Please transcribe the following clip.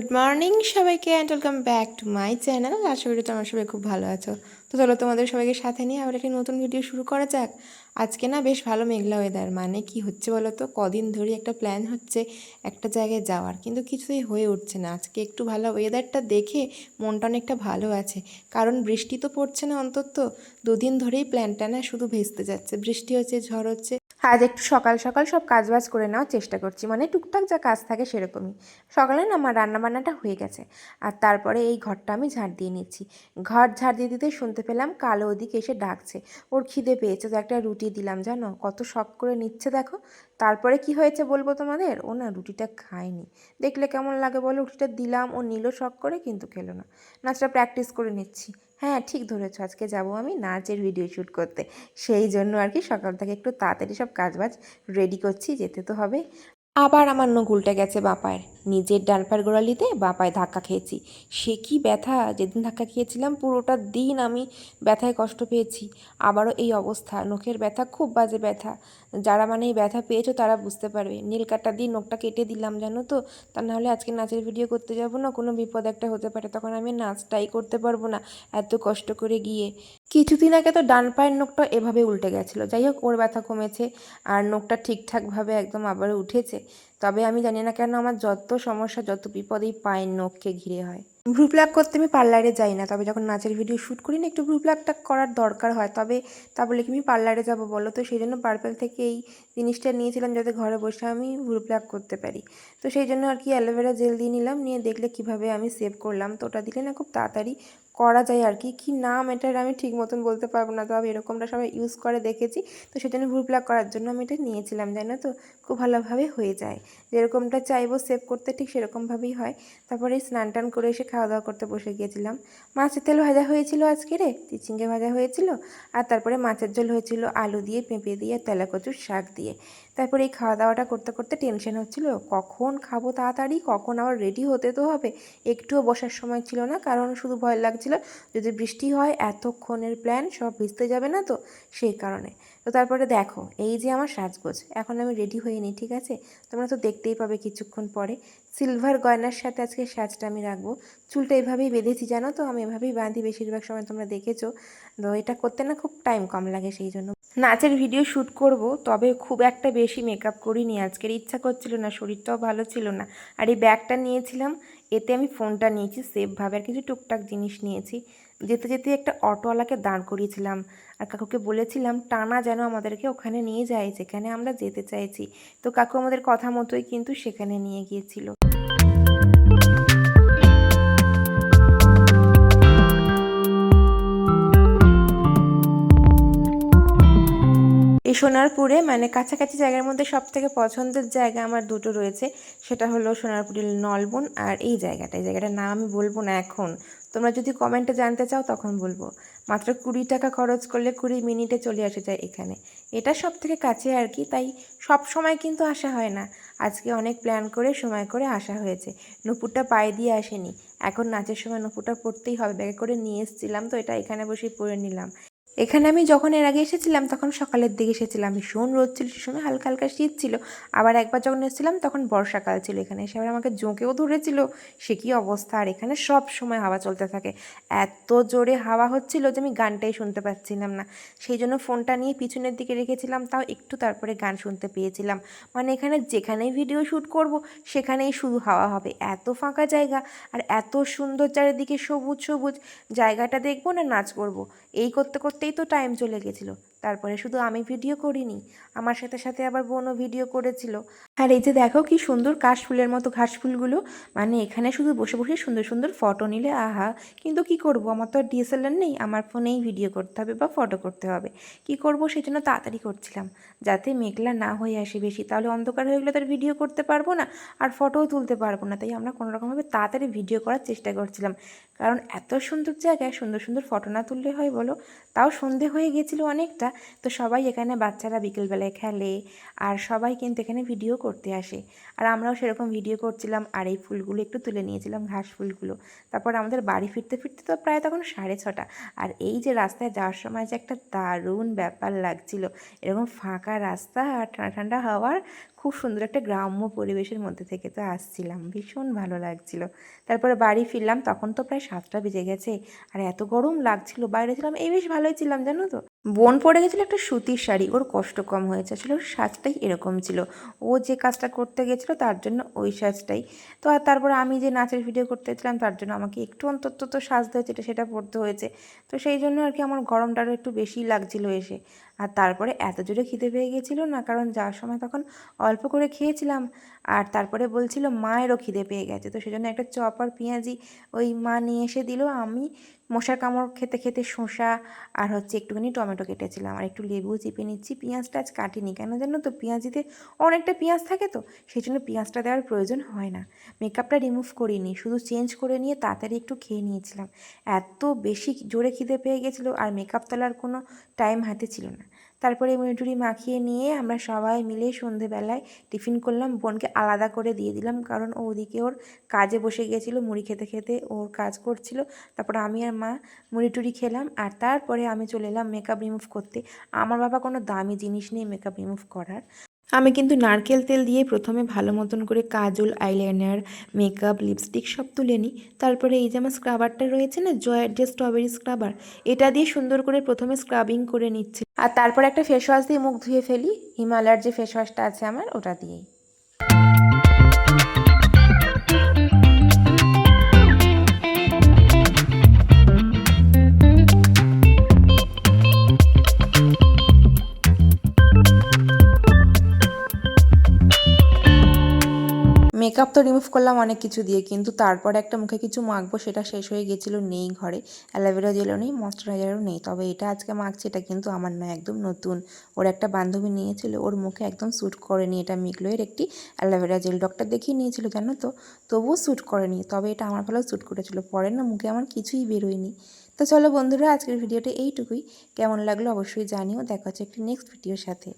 Good morning সবাইকে and welcome back to my channel আশা করি তোমরা সবাই খুব ভালো আছো। তো চলো তোমাদের সবাইকে সাথে নিয়ে আবার একটি নতুন ভিডিও শুরু করা যাক। আজকে না বেশ ভালো মেঘলা ওয়েদার মানে কি হচ্ছে বলো তো কদিন ধরে একটা প্ল্যান হচ্ছে একটা জায়গায় যাওয়ার, কিন্তু কিছুই হয়ে উঠছে না। আজকে একটু ভালো ওয়েদারটা দেখে মনটা অনেকটা ভালো আছে। কারণ বৃষ্টি তো পড়ছে না অন্তত। দুদিন ধরেই প্ল্যানটা না শুধু ভেস্তে যাচ্ছে। বৃষ্টি হচ্ছে, ঝড় হচ্ছে আজ একটু সকাল সকাল সব কাজবাজ করে নেওয়ার চেষ্টা করছি। মানে টুকটাক যা কাজ থাকে সেরকমই। সকালে না আমার রান্নাবান্নাটা হয়ে গেছে। আর তারপরে এই ঘরটা আমি ঝাড় দিয়ে নিচ্ছি ঘর ঝাড় দিয়ে দিতে শুনতে পেলাম কালো ওদিকে এসে ডাকছে। ওর খিদে পেয়েছে তো একটা রুটি দিলাম, জানো? কত শখ করে নিচ্ছে দেখো। তারপরে কি হয়েছে বলব তোমাদের? ও না রুটিটা খায়নি। দেখলে কেমন লাগে বলো? রুটিটা দিলাম, ও নিল শখ করে, কিন্তু খেলো না। নাচটা প্র্যাকটিস করে নিচ্ছি। হ্যাঁ ঠিক ধরেছ, আজকে যাব আমি নাচের ভিডিও শ্যুট করতে। সেই জন্য আর কি সকাল থেকে একটু তাড়াতাড়ি সব কাজবাজ রেডি করছি, যেতে তো হবে। আবার আমার নগুলটা গেছে বাপায়ের। নিজের ডান পায়ের গোড়ালিতে বাপায় ধাক্কা খেয়েছি। সে কি ব্যথা? যেদিন ধাক্কা খেয়েছিলাম, পুরোটা দিন আমি ব্যথায় কষ্ট পেয়েছি। আবারও এই অবস্থা। নখের ব্যথা, খুব বাজে ব্যথা। যারা মানে এই ব্যথা পেয়েছ তারা বুঝতে পারবে। নীল কাটা দিয়ে নখটা কেটে দিলাম, জানো তো? তা নাহলে আজকে নাচের ভিডিও করতে যাব না? কোনো বিপদ একটা হতে পারে। তখন আমি নাচটাই করতে পারব না এত কষ্ট করে গিয়ে। কিছুদিন আগে তো ডান পায়ের নখটা এভাবে উল্টে গেছিল। যাই হোক, ওর ব্যথা কমেছে আর নখটা ঠিকঠাকভাবে একদম আবার উঠেছে। তবে আমি জানি না কেন আমার যত সমস্যা, যত বিপদেই পায়ের নখকে ঘিরে হয়। ভ্রু প্লাগ করতে আমি পার্লারে যাই না, তবে যখন নাচের ভিডিও শ্যুট করি না, একটু ভ্রু প্লাগটা করার দরকার হয়। তবে তা বলে কি আমি পার্লারে যাব বলো? তো সেই জন্য পার্পেল থেকে এই জিনিসটা নিয়েছিলাম যাতে ঘরে বসে আমি ভ্রু প্লাগ করতে পারি। তো সেই জন্য আর কি অ্যালোভেরা জেল দিয়ে নিলাম, নিয়ে দেখলে কীভাবে আমি সেভ করলাম। তো ওটা দিলে না খুব তাড়াতাড়ি করা যায় আর কি। কী নাম এটার আমি ঠিক মতন বলতে পারব না। তবে এরকমটা সবাই ইউজ করে, দেখেছি। তো সেজন্য ভ্রু প্লাগ করার জন্য আমি এটা নিয়েছিলাম, জানো তো? খুব ভালোভাবে হয়ে যায়। যেরকমটা চাইব সেভ করতে ঠিক সেরকমভাবেই হয়। তারপরে স্নান টান করে এসে খাওয়া দাওয়া করতে বসে গিয়েছিলাম। মাছের তেল ভাজা হয়েছিল আজকে রে? চিচিঙ্গে ভাজা হয়েছিল। আর তারপরে মাছের ঝোল হয়েছিল আলু দিয়ে, পেঁপে দিয়ে তেলা কচুর শাক দিয়ে। তারপরে এই খাওয়া দাওয়াটা করতে করতে টেনশন হচ্ছিল। কখন খাব তাড়াতাড়ি? কখন আবার রেডি হতে তো হবে? একটুও বসার সময় ছিল না, কারণ শুধু ভয় লাগছিল যদি বৃষ্টি হয়, এতক্ষণের প্ল্যান সব ভিজতে যাবে না তো? সেই কারণে। তো তারপরে দেখো, এই যে আমার সাজগোজ, এখন আমি রেডি হয়ে নিই ঠিক আছে? তোমরা তো দেখতেই পাবে কিছুক্ষণ পরে। সিলভার গয়নার সাথে আজকে সাজটা আমি রাখব। চুলটা এভাবেই বেঁধেছি, জানো তো? আমি এভাবেই বাঁধি, বেশিরভাগ সময় তোমরা দেখেছ। তো এটা করতে না খুব টাইম কম লাগে, সেই জন্য নাচের ভিডিও শ্যুট করব, তবে খুব একটা বেশি মেকআপ করিনি। আজকের ইচ্ছা করছিল না, শরীরটাও ভালো ছিল না। আর এই ব্যাগটা নিয়েছিলাম, এতে আমি ফোনটা নিয়েছি সেফভাবে আর কিছু টুকটাক জিনিস নিয়েছি। যেতে যেতে একটা অটোওয়ালাকে দাঁড় করিয়েছিলাম আর কাকুকে বলেছিলাম, টানা যেন আমাদেরকে ওখানে নিয়ে যায়, যেখানে আমরা যেতে চাইছি। তো কাকু আমাদের কথা মতোই কিন্তু সেখানে নিয়ে গিয়েছিল। এই সোনারপুরে মানে কাছাকাছি জায়গার মধ্যে সব থেকে পছন্দের জায়গা আমার দুটো রয়েছে। সেটা হলো সোনারপুরের নলবন আর এই জায়গাটা। এই জায়গাটার নাম আমি বলব না এখন। তোমরা যদি কমেন্টে জানতে চাও, তখন বলব। মাত্র কুড়ি টাকা খরচ করলে কুড়ি মিনিটে চলে আসে যায় এখানে। এটা সব থেকে কাছে আর কি, তাই সব সময় কিন্তু আসা হয় না। আজকে অনেক প্ল্যান করে, সময় করে আসা হয়েছে। নুপুরটা পায়ে দিয়ে আসেনি। এখন নাচের সময় নুপুরটা পড়তেই হবে। ব্যাগে করে নিয়ে এসেছিলাম, তো এটা এখানে বসেই পরে নিলাম। এখানে আমি যখন এর আগে এসেছিলাম, তখন সকালের দিকে এসেছিলাম। ভীষণ রোদ ছিল সে সময় হালকা হালকা শীত ছিল। আবার একবার যখন এসেছিলাম, তখন বর্ষাকাল ছিল এখানে। এসে আবার আমাকে জোঁকেও ধরেছিল। সে কী অবস্থা? আর এখানে সব সময় হাওয়া চলতে থাকে। এত জোরে হাওয়া হচ্ছিল যে আমি গানটাই শুনতে পাচ্ছিলাম না। সেই জন্য ফোনটা নিয়ে পিছনের দিকে রেখেছিলাম, তাও একটু তারপরে গান শুনতে পেয়েছিলাম। মানে এখানে যেখানেই ভিডিও শ্যুট করব, সেখানেই শুধু হাওয়া হবে। এত ফাঁকা জায়গা আর এত সুন্দর চারিদিকে সবুজ সবুজ জায়গাটা দেখব না নাচ করব। এই করতে করতে করতেই তো টাইম চলে গেছিল। তারপরে শুধু আমি ভিডিও করিনি, আমার সাথে সাথে আবার বোনও ভিডিও করেছিল। আর এই যে দেখো কি সুন্দর কাশফুলের মতো ঘাস ফুলগুলো মানে এখানে শুধু বসে বসে সুন্দর সুন্দর ফটো নিলে আহা, কিন্তু কি করব? আমার তো আর ডিএসএলআর নেই, আমার ফোনেই ভিডিও করতে হবে বা ফটো করতে হবে। কি করব? সেই জন্য তাড়াতাড়ি করছিলাম, যাতে মেঘলা না হয়ে আসে বেশি, তাহলে অন্ধকার হয়ে গেলে তার ভিডিও করতে পারব না, আর ফটোও তুলতে পারব না, তাই আমরা কোনোরকমভাবে তাড়াতাড়ি ভিডিও করার চেষ্টা করছিলাম। কারণ এত সুন্দর জায়গায় সুন্দর সুন্দর ফটো না তুললে হয় বলো? তাও সন্ধে হয়ে গেছিল অনেকটা তো সবাই এখানে বাচ্চারা বিকেলবেলায় খেলে আর সবাই কিন্তু এখানে ভিডিও করতে আসে। আর আমরাও সেরকম ভিডিও করছিলাম আর এই ফুলগুলো একটু তুলে নিয়েছিলাম, ঘাস ফুলগুলো। তারপর আমাদের বাড়ি ফিরতে ফিরতে তো প্রায় তখন সাড়ে ছটা। আর এই যে রাস্তায় যাওয়ার সময় যে একটা দারুণ ব্যাপার লাগছিল, এরকম ফাঁকা রাস্তা আর ঠান্ডা ঠান্ডা হাওয়ার খুব সুন্দর একটা গ্রাম্য পরিবেশের মধ্যে থেকে তো আসছিলাম, ভীষণ ভালো লাগছিল। তারপরে বাড়ি ফিরলাম, তখন তো প্রায় সাতটা বেজে গেছে, আর এত গরম লাগছিল, বাইরে ছিলাম, এই বেশ ভালোই ছিলাম, জানো তো? বোন পরে গেছিল একটা সুতির শাড়ি, ওর কষ্ট কম হয়েছে, আসলে ওর সাজটাই এরকম ছিল। ও যে কাজটা করতে গেছিল, তার জন্য ওই সাজটাই। তো আর তারপরে আমি যে নাচের ভিডিও করতে গেছিলাম, তার জন্য আমাকে একটু অন্তত তো সাজতে হয়েছে, এটা সেটা পড়তে হয়েছে। তো সেই জন্য আর কি আমার গরমটা আরও একটু বেশিই লাগছিল এসে। আর তারপরে এত জোরে খিদে পেয়ে গিয়েছিল না, কারণ যাওয়ার সময় তখন অল্প করে খেয়েছিলাম। আর তারপরে বলছিল, মায়েরও খিদে পেয়ে গেছে। তো সেজন্য একটা চপ আর পেঁয়াজি ওই মা নিয়ে এসে দিল। আমি মশার কামড় খেতে খেতে শসা আর হচ্ছে একটুখানি টমেটো কেটেছিলাম। আর একটু লেবু চিপে নিচ্ছি। পেঁয়াজটা আজ কাটিনি। কেন জানো তো, পেঁয়াজিতে অনেকটা পেঁয়াজ থাকে তো, সেই জন্য পেঁয়াজটা দেওয়ার প্রয়োজন হয় না। মেকআপটা রিমুভ করিনি, শুধু চেঞ্জ করে নিয়ে তাড়াতাড়ি একটু খেয়ে নিয়েছিলাম। এত বেশি জোরে খিদে পেয়ে গেছিল আর মেকআপ তোলার কোনো টাইম হাতে ছিল না। তারপরে মুড়িটুড়ি মাখিয়ে নিয়ে আমরা সবাই মিলে সন্ধেবেলায় টিফিন করলাম। বোনকে আলাদা করে দিয়ে দিলাম, কারণ ও ওদিকে ওর কাজে বসে গিয়েছিল, মুড়ি খেতে খেতে ওর কাজ করছিল। তারপরে আমি আর মা মুড়ি টুড়ি খেলাম আর তারপরে আমি চলে এলাম মেকআপ রিমুভ করতে। আমার বাবা কোনো দামি জিনিস নেই মেকআপ রিমুভ করার। আমি কিন্তু নারকেল তেল দিয়ে প্রথমে ভালো মতন করে কাজল, আইলাইনার, মেকআপ, লিপস্টিক সব তুলে নিই। তারপরে এই যে আমার স্ক্রাবারটা রয়েছে না জয়ের যে স্ট্রবেরি স্ক্রাবার এটা দিয়ে সুন্দর করে প্রথমে স্ক্রাবিং করে নিচ্ছি। আর তারপর একটা ফেস ওয়াশ দিয়ে মুখ ধুয়ে ফেলি, হিমালয়ার যে ফেস ওয়াশটা আছে আমার, ওটা দিয়েই। মেকআপ তো রিমুভ করলাম অনেক কিছু দিয়ে, কিন্তু তারপরে একটা মুখে কিছু মাখবো সেটা শেষ হয়ে গেছিল, নেই ঘরে। অ্যালোভেরা জেলও নেই, ময়শ্চারাইজারও নেই, তবে এটা আজকে মাখছি, এটা কিন্তু আমার নয়, একদম নতুন। ওর একটা বান্ধবী নিয়েছিল, ওর মুখে একদম স্যুট করেনি, এটা মিগলোয়ের একটি অ্যালোভেরা জেল। ডক্টর দেখিয়ে নিয়েছিল, জানো তো? তবুও স্যুট করেনি, তবে এটা আমার ভালো স্যুট করেছিল, পরে না মুখে আমার কিছুই বেরোয়নি। তো চলো বন্ধুরা, আজকের ভিডিওটা এইটুকুই। কেমন লাগল অবশ্যই জানিও, দেখা হচ্ছে একটি নেক্সট ভিডিওর সাথে।